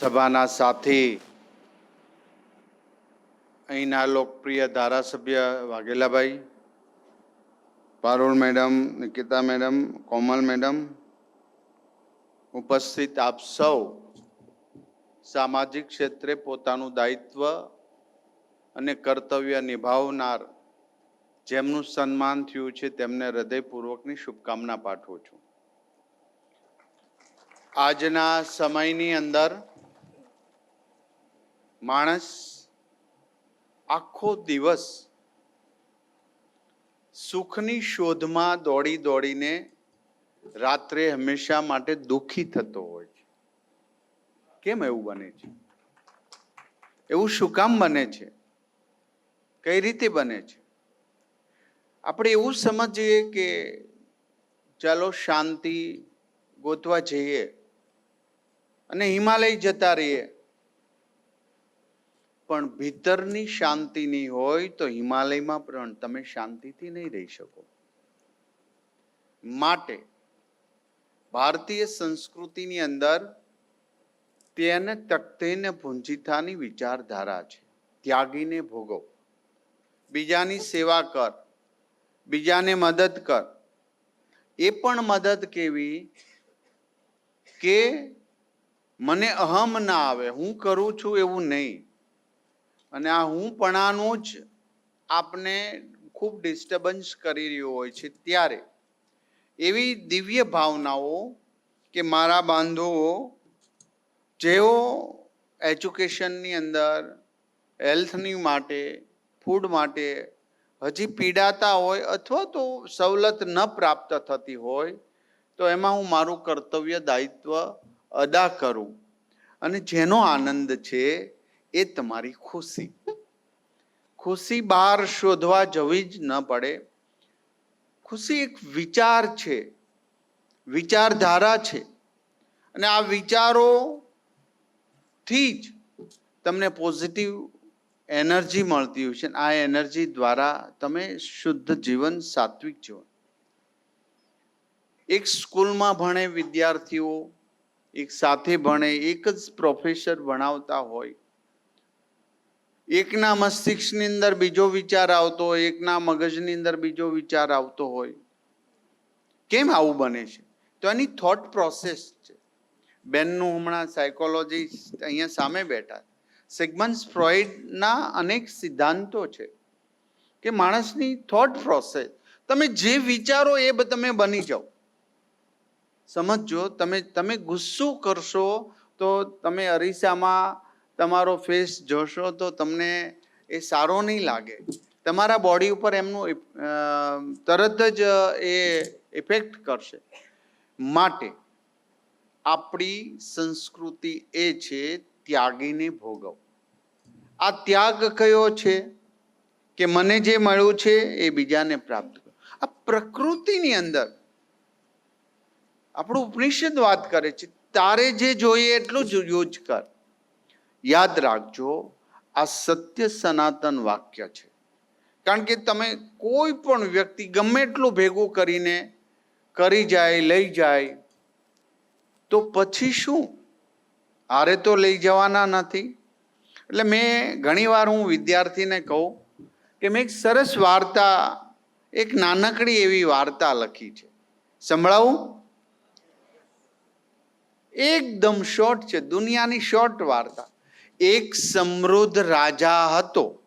સભાના સાથી, અહીંના લોકપ્રિય ધારાસભ્ય વાઘેલાભાઈ, Parul madam, Nikita madam, Komal madam, ઉપસ્થિત આપ સૌ સામાજિક ક્ષેત્રે પોતાનું દાયિત્વ અને કર્તવ્ય નિભાવનાર જેમનું સન્માન થયું છે, તેમને હૃદયપૂર્વકની શુભકામના પાઠવું છું. આજના સમયની અંદર માણસ આખો દિવસ સુખની શોધમાં દોડી દોડીને રાત્રે હંમેશા માટે દુઃખી થતો હોય છે. કેમ એવું બને છે? એવું શું કામ બને છે? કઈ રીતે બને છે? આપણે એવું સમજીએ કે ચાલો શાંતિ ગોતવા જઈએ અને હિમાલય જતા રહીએ. પણ ભીતરની શાંતિ નહીં હોય તો હિમાલયમાં પણ તમે શાંતિથી નહીં રહી શકો. માટે ભારતીય સંસ્કૃતિની અંદર તેને તકતેને ભૂંજીતાની વિચારધારા છે. ત્યાગીને ભોગવ. બીજાની સેવા કર. બીજાને મદદ કર. એ પણ મદદ કેવી? કે મને અહમ ના આવે, હું કરું છું એવું નહીં. અને આ હું પણાનું જ આપને ખૂબ ડિસ્ટર્બન્સ કરી રહ્યો હોય છે ત્યારે. એવી દિવ્ય ભાવનાઓ કે મારા બાંધવો, જેઓ એજ્યુકેશનની અંદર હેલ્થની માટે ફૂડ માટે હજી પીડાતા હોય અથવા તો સવલત ન પ્રાપ્ત થતી હોય, તો એમાં હું મારું કર્તવ્ય દાયિત્વ અદા કરું. અને જેનો આનંદ છે એ તમારી ખુશી. ખુશી બહાર શોધવા જવી જ ન પડે. ખુશી એક વિચાર છે. વિચારધારા છે. અને આ વિચારોથી જ તમને પોઝિટિવ એનર્જી મળતી હોય છે. આ એનર્જી દ્વારા તમે શુદ્ધ જીવન, સાત્વિક જીવન. એક સ્કૂલમાં ભણે વિદ્યાર્થીઓ, એક સાથે ભણે, એક જ પ્રોફેસર ભણાવતા હોય એકના મસ્તિષ્કની અંદર બીજો વિચાર આવતો હોય, એકના મગજની અંદર બીજો વિચાર આવતો હોય. કેમ આવું બને છે? તો એની થોટ પ્રોસેસ છે. બેનનું હમણાં સાયકોલોજીસ્ટ અહીંયા સામે બેઠા સિગમન્સ ફ્રોઈડના અનેક સિદ્ધાંતો છે કે માણસની થોટ પ્રોસેસ તમે જે વિચારો એ તમે બની જાઓ. સમજજો, તમે તમે ગુસ્સો કરશો તો તમે અરીસામાં તમારો ફેસ જોશો તો તમને એ સારો નહીં લાગે. તમારા બોડી ઉપર એમનું તરત જ એ ઇફેક્ટ કરશે. માટે આપણી સંસ્કૃતિ એ છે ત્યાગીને ભોગવ. આ ત્યાગ કયો છે? કે મને જે મળ્યું છે એ બીજાને પ્રાપ્ત કરો. આ પ્રકૃતિની અંદર આપણું ઉપનિષદ વાત કરે છે, તારે જે જોઈએ એટલું જ યુઝ કર. યાદ રાખજો, આ સત્ય સનાતન વાક્ય છે. કારણ કે તમે કોઈ પણ વ્યક્તિ ગમે એટલું ભેગું કરીને કરી જાય, લઈ જાય, તો પછી શું? હારે તો લઈ જવાના નથી. એટલે મેં ઘણીવાર હું વિદ્યાર્થીને કહું કે મેં એક સરસ વાર્તા, એક નાનકડી એવી વાર્તા લખી છે. સંભળાવું? એકદમ શોર્ટ છે, દુનિયાની શોર્ટ વાર્તા. એક સમૃદ્ધ રાજા હતો.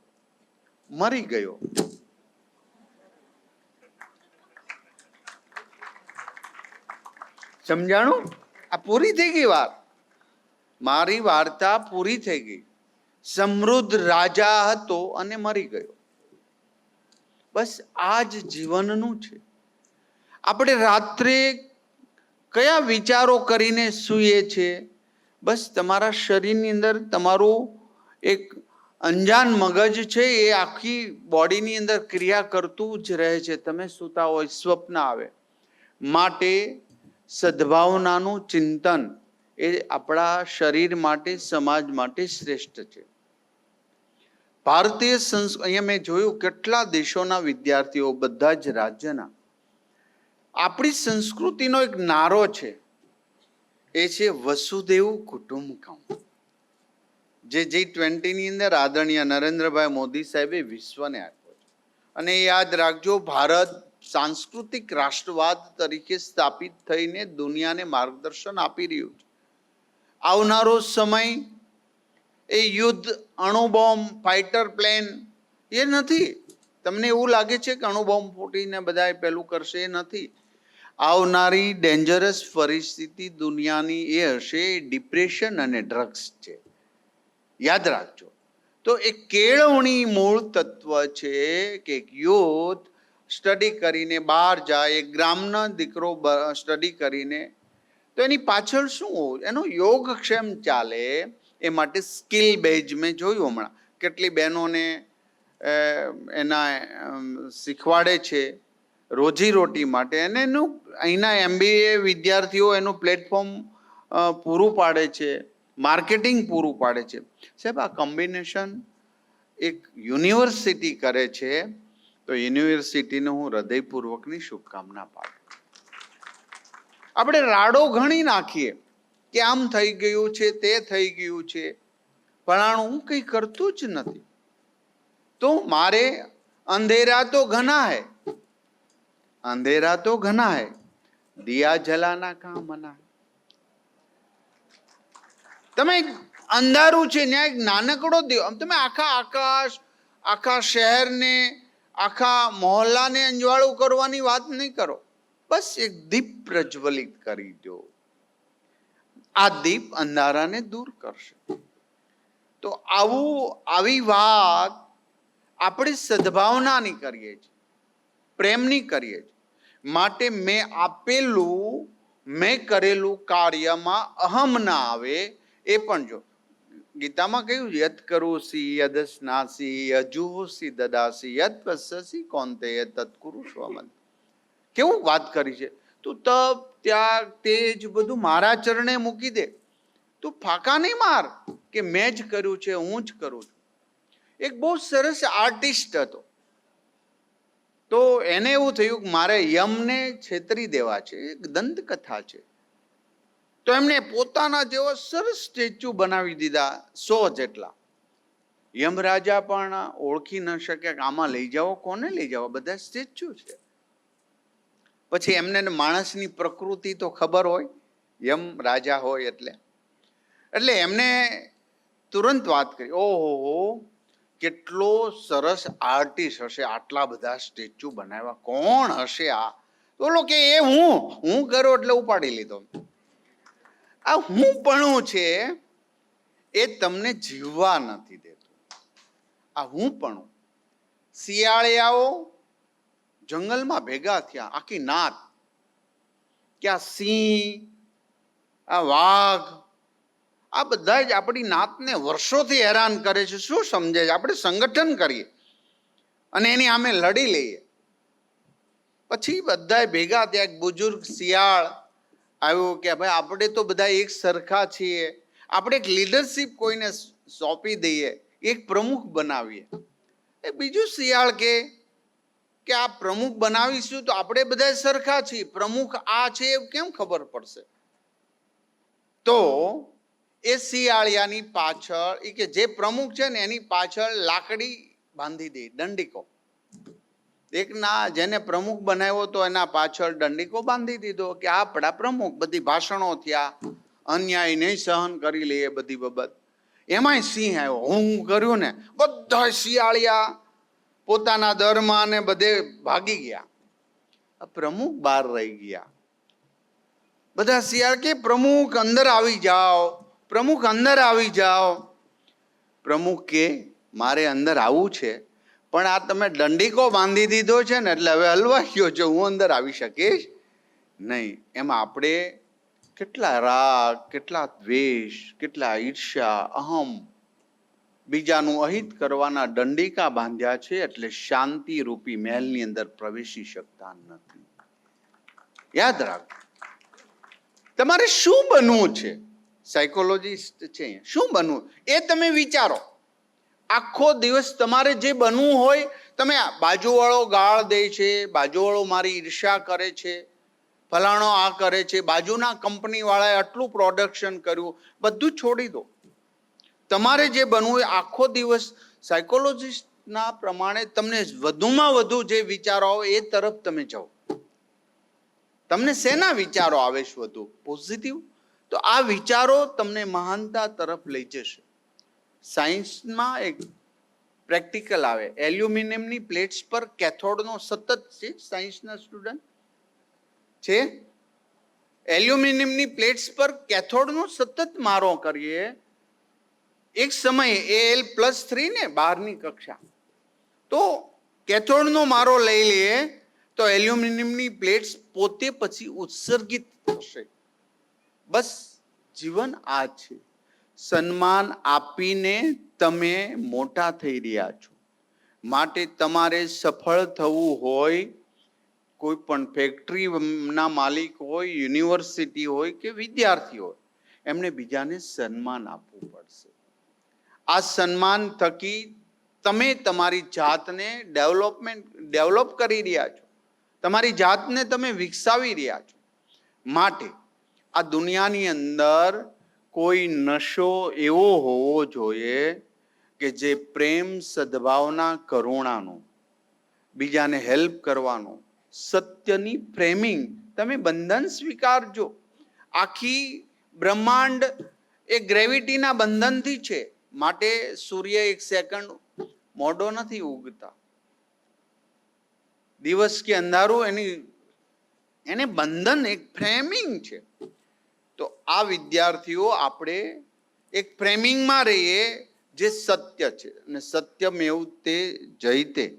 મરી ગયો. સમજાણું? આ પૂરી થઈ ગઈ વાત. મારી વાર્તા પૂરી થઈ ગઈ. સમૃદ્ધ રાજા હતો અને મરી ગયો. બસ આ જ જીવનનું છે. આપણે રાત્રે કયા વિચારો કરીને સૂઈએ છીએ બસ તમારા શરીરની અંદર તમારું એક અંજાન મગજ છે, એ આખી બોડીની અંદર ક્રિયા કરતું જ રહે છે. તમે સૂતા હોય, સ્વપ્ન આવે. માટે સદભાવનાનું ચિંતન એ આપણા શરીર માટે, સમાજ માટે શ્રેષ્ઠ છે. ભારતીય સંસ્, અહીંયા મેં જોયું કેટલા દેશોના વિદ્યાર્થીઓ, બધા જ રાજ્યના. આપણી સંસ્કૃતિનો એક નારો છે. એ છે વસુદેવ કુટુંબકમ. જે જી ટ્વેન્ટીની અંદર આદરણીય નરેન્દ્રભાઈ મોદી સાહેબે વિશ્વને આપ્યો છે. અને યાદ રાખજો, ભારત સાંસ્કૃતિક રાષ્ટ્રવાદ તરીકે સ્થાપિત થઈને દુનિયાને માર્ગદર્શન આપી રહ્યું છે. આવનારો સમય એ યુદ્ધ, અણુબોમ્બ ફાઇટર પ્લેન એ નથી. તમને એવું લાગે છે કે અણુબોમ્બ ફૂટીને બધા પેલું કરશે? એ નથી. આવનારી ડેન્જરસ પરિસ્થિતિ દુનિયાની એ હશે ડિપ્રેશન અને ડ્રગ્સ છે. યાદ રાખજો. તો એ કેળવણી મૂળ તત્વ છે કે યુથ સ્ટડી કરીને બહાર જાય, એક ગ્રામનો દીકરો સ્ટડી કરીને, તો એની પાછળ શું હોવું એનો યોગક્ષેમ ચાલે એ માટે સ્કિલ બેઝ મેં જોયું હમણાં. કેટલી બહેનોને એના શીખવાડે છે. રોજીરોટી માટે. અને એનું અહીંના એમબીએ વિદ્યાર્થીઓ એનું પ્લેટફોર્મ પૂરું પાડે છે. માર્કેટિંગ પૂરું પાડે છે. સાહેબ, આ કોમ્બિનેશન એક યુનિવર્સિટી કરે છે, તો યુનિવર્સિટીને હું હૃદયપૂર્વકની શુભકામના પાડું આપણે રાડો ઘણી નાખીએ. કે આમ થઈ ગયું છે, તે થઈ ગયું છે. ફલાણું હું કંઈ કરતું જ નથી. તો મારે અંધેરા તો ઘણા હૈ. અંધેરા તો ઘના હૈ દિયા જલાના કા મના તમે અંધારું છે ને એક નાનકડો દીવો તમે આખા આકાશ, આખા શહેરને, આખા મોહલ્લાને અંજવાળું કરવાની વાત નહીં કરો. બસ એક દીપ પ્રજ્વલિત કરી દો. આ દીપ અંધારાને દૂર કરશે. તો આવું, આવી વાત આપણે સદભાવનાની કરીએ છીએ, પ્રેમની કરીએ છીએ. માટે મેં આપેલું, મેં કરેલું કાર્યમાં અહમ ના આવે એ પણ જો. ગીતામાં કહ્યું, યત કરોસી યદસ્નાસી યજુહોસી દદાસી યદ કોણ કોંતે તત્કુરુ સ્વમન. કેવું વાત કરી છે? તું તપ, ત્યાગ, તેજ બધું મારા ચરણે મૂકી દે. તું ફાકા નહીં માર કે મેં જ કર્યું છે, હું જ કરું છું. એક બહુ સરસ આર્ટિસ્ટ હતો. તો એને એવું થયું કે મારે યમને છેતરી દેવા છે, એક દંતકથા છે. તો એમને પોતાના જેવો સરસ સ્ટેચ્યુ બનાવી દીધા સો જેટલા. યમરાજા પણ ઓળખી ન શકે કે આમાં લઈ જાઓ, કોને લઈ જાઓ? બધા સ્ટેચ્યુ છે. પછી એમને માણસની પ્રકૃતિ તો ખબર હોય, યમ રાજા હોય એટલે. એટલે એમને તુરંત વાત કરી, ઓહો કેટલો સરસ આર્ટિસ્ટ હશે, આટલા બધા સ્ટેચ્યુ બનાવ્યા, કોણ હશે આ? બોલો કે, એ હું હું કર્યો એટલે ઉપાડી લીધો. આ હું પણ છે, એ તમને જીવવા નથી દેતું. આ હું પણ શિયાળિયાઓ જંગલમાં ભેગા થયા, આખી નાત. કે આ સિંહ, આ વાઘ આ બધા જ આપણી નાતને વર્ષોથી હેરાન કરે છે. શું સમજે છે? આપણે સંગઠન કરીએ અને એની અમે લડી લઈએ. પછી બધાએ ભેગા ત્યાં એક બુજુર્ગ શિયાળ આવ્યો કે ભાઈ, આપણે તો બધા એક સરખા છીએ. આપણે એક લીડરશીપ કોઈને સોંપી દઈએ, એક પ્રમુખ બનાવીએ. એ બીજું શિયાળ કે કે આ પ્રમુખ બનાવીશું તો આપણે બધા સરખા છીએ. પ્રમુખ આ છે એ કેમ ખબર પડશે? તો એ શિયાળિયાની પાછળ એ કે જે પ્રમુખ છે ને એની પાછળ લાકડી બાંધી દે, દંડીકો. એક ના જેને પ્રમુખ બનાવ્યો તો એના પાછળ દંડીકો બાંધી દીધો કે આપણા પ્રમુખ, બધી ભાષણો થયા, અન્યાય નહીં સહન કરી લઈએ બધી બાબત. એમાંય સિંહ આવ્યો. હું કર્યું ને બધા શિયાળિયા પોતાના દરમાં ને બધે ભાગી ગયા. પ્રમુખ બહાર રહી ગયા. બધા શિયાળ કે પ્રમુખ અંદર આવી જાઓ. પ્રમુખ અંદર આવી જાઓ. પ્રમુખ કે, મારે અંદર આવવું છે, પણ આ તમે દંડીકો બાંધી દીધો છે ને, એટલે હવે હલવાઈ ગયો છે, હું અંદર આવી શકીશ નહીં. એમાં આપણે કેટલા રાગ, કેટલા દ્વેષ, કેટલા ઈર્ષ્યા, અહમ બીજાનું અહિત કરવાના દંડિકા બાંધ્યા છે, એટલે શાંતિ રૂપી મહેલની અંદર પ્રવેશી શકતા નથી. યાદ રાખો. તમારે શું બનવું છે? સાયકોલોજીસ્ટ છે. શું બનવું? એ તમે વિચારો. આખો દિવસ તમારે જે બનવું હોય, તમે બાજુવાળો ગાળ દે છે, બાજુવાળો મારી ઈર્ષ્યા કરે છે, ફલાણો આ કરે છે, બાજુના કંપની વાળાએ આટલું પ્રોડક્શન કર્યું, બધું છોડી દો. તમારે જે બનવું એ આખો દિવસ સાયકોલોજીસ્ટના પ્રમાણે તમને વધુમાં વધુ જે વિચારો આવે, એ તરફ તમે જાઓ. તમને શેના વિચારો આવે છે વધુ? પોઝિટિવ તો આ વિચારો તમને મહાનતા તરફ લઈ જશે. સાયન્સમાં એક પ્રેક્ટિકલ આવે. એલ્યુમિનિયમની પ્લેટ્સ પર કેથોડનો સતત છે, સાયન્સના સ્ટુડન્ટ? છે? એલ્યુમિનિયમની પ્લેટ્સ પર કેથોડનો સતત મારો કરીએ. એક સમયે એ એલ પ્લસ થ્રી ને બારની કક્ષા. તો કેથોડનો મારો લઈ લઈએ તો એલ્યુમિનિયમની પ્લેટ્સ પોતે પછી ઉત્સર્ગિત થશે. બસ જીવન આ છે. સન્માન આપીને તમે મોટા થઈ રહ્યા છો. માટે તમારે સફળ થવું હોય, કોઈ પણ ફેક્ટરીના માલિક હોય યુનિવર્સિટી હોય કે વિદ્યાર્થી હોય, એમને બીજાને સન્માન આપવું પડશે. આ સન્માન થકી તમે તમારી જાતને ડેવલપમેન્ટ ડેવલપ કરી રહ્યા છો. તમારી જાતને તમે વિકસાવી રહ્યા છો. માટે આ દુનિયાની અંદર કોઈ નશો એવો હોવો જોઈએ કે જે પ્રેમ સદભાવના કરુણાનો, બીજાને હેલ્પ કરવાનો, સત્યની ફ્રેમિંગ તમે બંધન સ્વીકારજો. આખી બ્રહ્માંડ એ ગ્રેવિટીના બંધનથી છે. માટે સૂર્ય એક સેકન્ડ મોડો નથી ઉગતા. દિવસ કે અંધારું એની, એને બંધન, એક ફ્રેમિંગ છે. તો આ વિદ્યાર્થીઓ આપણે એક ફ્રેમિંગમાં રહીએ જે સત્ય છે. અને સત્યમેવ તે જયતે.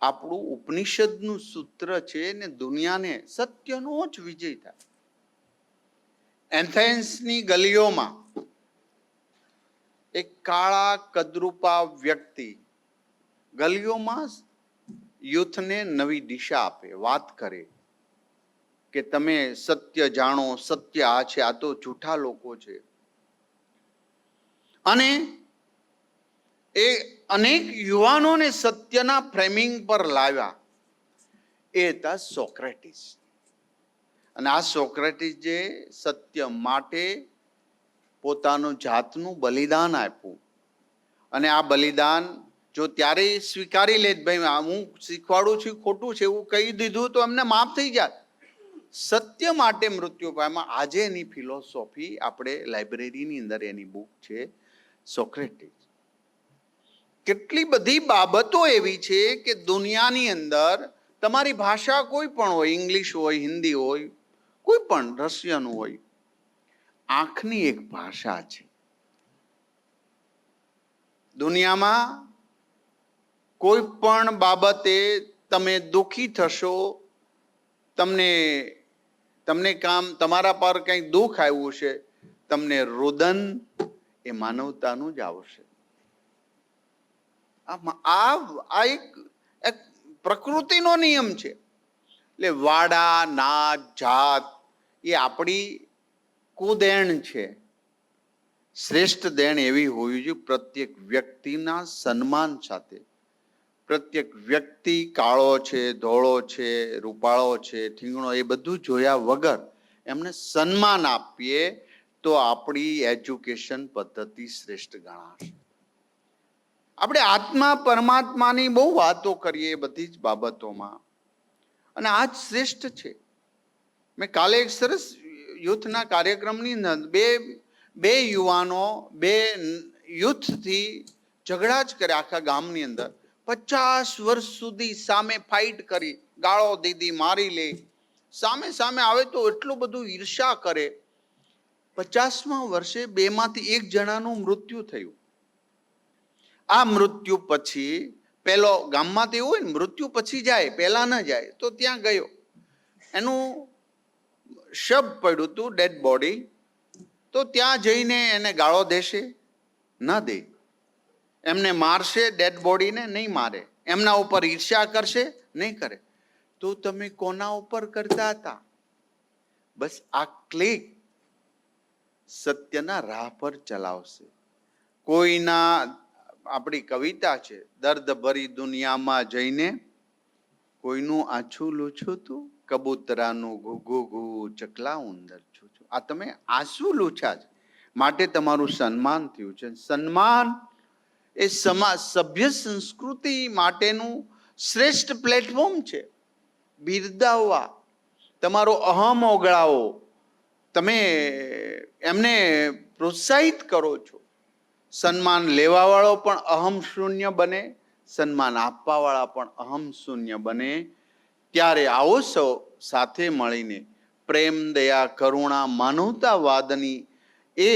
આપણું ઉપનિષદનું સૂત્ર છે ને દુનિયાને સત્યનો જ વિજય થાય. એન્થેન્સની ગલીઓમાં એક કાળા કદરૂપા વ્યક્તિ ગલીઓમાં યુથને નવી દિશા આપે, વાત કરે. કે તમે સત્ય જાણો, સત્ય આ છે, આ તો જૂઠા લોકો છે. અને એ અનેક યુવાનોને સત્યના ફ્રેમિંગ પર લાવ્યા. એ હતા સોક્રેટિસ. અને આ સોક્રેટિસ જે સત્ય માટે પોતાનું જાતનું બલિદાન આપ્યું. અને આ બલિદાન જો ત્યારે સ્વીકારી લે ભાઈ હું શીખવાડું છું, ખોટું છે, એવું કહી દીધું તો એમને માફ થઈ જાય સત્ય માટે મૃત્યુ પામ્યા. આજે એની ફિલોસોફી આપણે લાઇબ્રેરીની અંદર એની બુક છે સોક્રેટિસ કેટલી બધી બાબતો એવી છે કે દુનિયાની અંદર તમારી ભાષા કોઈ પણ હોય ઇંગ્લિશ હોય હિન્દી હોય, કોઈ પણ રશિયન હોય, આંખની એક ભાષા છે. દુનિયામાં કોઈ પણ બાબતે તમે દુઃખી થશો, તમને તમને કામ તમારા પર કંઈ દુઃખ આવ્યું છે તમને રુદન એ માનવતાનું જ આવશે. આ આ એક એક પ્રકૃતિનો નિયમ છે. એટલે વાડા, નાત, જાત એ આપણી કુદેણ છે. શ્રેષ્ઠ દેણ એવી હોવી જોઈએ પ્રત્યેક વ્યક્તિના સન્માન સાથે. પ્રત્યેક વ્યક્તિ કાળો છે, ધોળો છે, રૂપાળો છે ઠીંગણો એ બધું જોયા વગર એમને સન્માન આપીએ તો આપણી એજ્યુકેશન પદ્ધતિ શ્રેષ્ઠ ગણાશે. આપણે આત્મા પરમાત્માની બહુ વાતો કરીએ બધી જ બાબતોમાં. અને આ જ શ્રેષ્ઠ છે. મેં કાલે એક સરસ યુથના કાર્યક્રમની બે બે યુવાનો, બે યુથથી ઝઘડા જ કર્યા આખા ગામની અંદર. પચાસ વર્ષ સુધી સામે ફાઇટ કરી, ગાળો દીધી, મારી લે. સામે સામે આવે તો એટલું બધું ઈર્ષા કરે. પચાસમાં વર્ષે બેમાંથી એક જણાનું મૃત્યુ થયું. આ મૃત્યુ પછી પેલો ગામમાં તો એવું હોય ને, મૃત્યુ પછી જાય, પહેલા ન જાય, તો ત્યાં ગયો. એનું શબ પડ્યું હતું ડેડ બોડી તો ત્યાં જઈને એને ગાળો દેશે, ન દે. એમને મારશે ડેડ બોડીને નહીં મારે. એમના ઉપર ઈર્ષ્યા કરશે, નહીં કરે. તો તમે કોના ઉપર કરતા હતા? બસ આ ક્લિક સત્યના રાહ પર ચલાવશે. કોઈના, આપણી કવિતા છે દર્દ ભરી દુનિયામાં જઈને કોઈનું આછું લૂછું તું, કબૂતરાનું ઘુ ઘુ ઘુ ચકલા ઉંદર છું છું આ તમે આંસુ લૂછા છે. માટે તમારું સન્માન થયું છે. સન્માન એ સમાજ સભ્ય સંસ્કૃતિ માટેનું શ્રેષ્ઠ પ્લેટફોર્મ છે. બિરદાવવા, તમારો અહમ ઓગળાવો, તમે એમને પ્રોત્સાહિત કરો છો. સન્માન લેવાવાળો પણ અહમ શૂન્ય બને, સન્માન આપવાવાળા પણ અહમ શૂન્ય બને. ત્યારે આવો સૌ સાથે મળીને પ્રેમ, દયા, કરુણા, માનવતાવાદની એ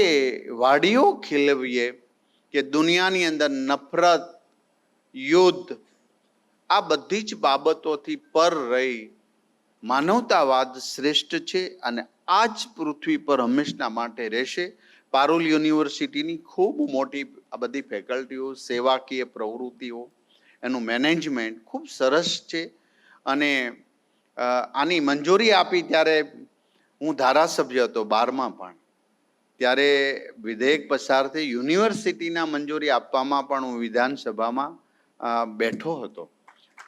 વાડીઓ ખીલવીએ. કે દુનિયાની અંદર નફરત, યુદ્ધ, આ બધી જ બાબતોથી પર રહી માનવતાવાદ શ્રેષ્ઠ છે અને આ જ પૃથ્વી પર હંમેશના માટે રહેશે. પારુલ યુનિવર્સિટીની ખૂબ મોટી આ બધી ફેકલ્ટીઓ, સેવાકીય પ્રવૃત્તિઓ, એનું મેનેજમેન્ટ ખૂબ સરસ છે. અને આની મંજૂરી આપી ત્યારે હું ધારાસભ્ય હતો બારમાં પણ. ત્યારે વિધેયક પસાર થઈ યુનિવર્સિટીના મંજૂરી આપવામાં પણ હું વિધાનસભામાં બેઠો હતો.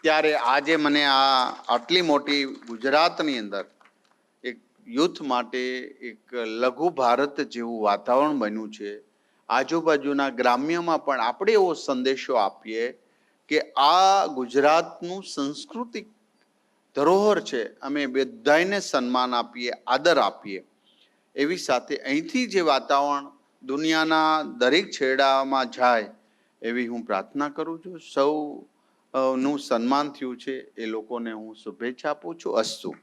ત્યારે આજે મને આ આટલી મોટી ગુજરાતની અંદર એક યુથ માટે એક લઘુ ભારત જેવું વાતાવરણ બન્યું છે. આજુબાજુના ગ્રામ્યમાં પણ આપણે એવો સંદેશો આપીએ કે આ ગુજરાતનું સાંસ્કૃતિક ધરોહર છે. અમે બધાને સન્માન આપીએ, આદર આપીએ. એવી સાથે અહીંથી જે વાતાવરણ દુનિયાના દરેક છેડામાં જાય એવી હું પ્રાર્થના કરું છું. સૌ નું સન્માન થયું છે. એ લોકોને હું શુભેચ્છા આપું છું. અસ્તુ.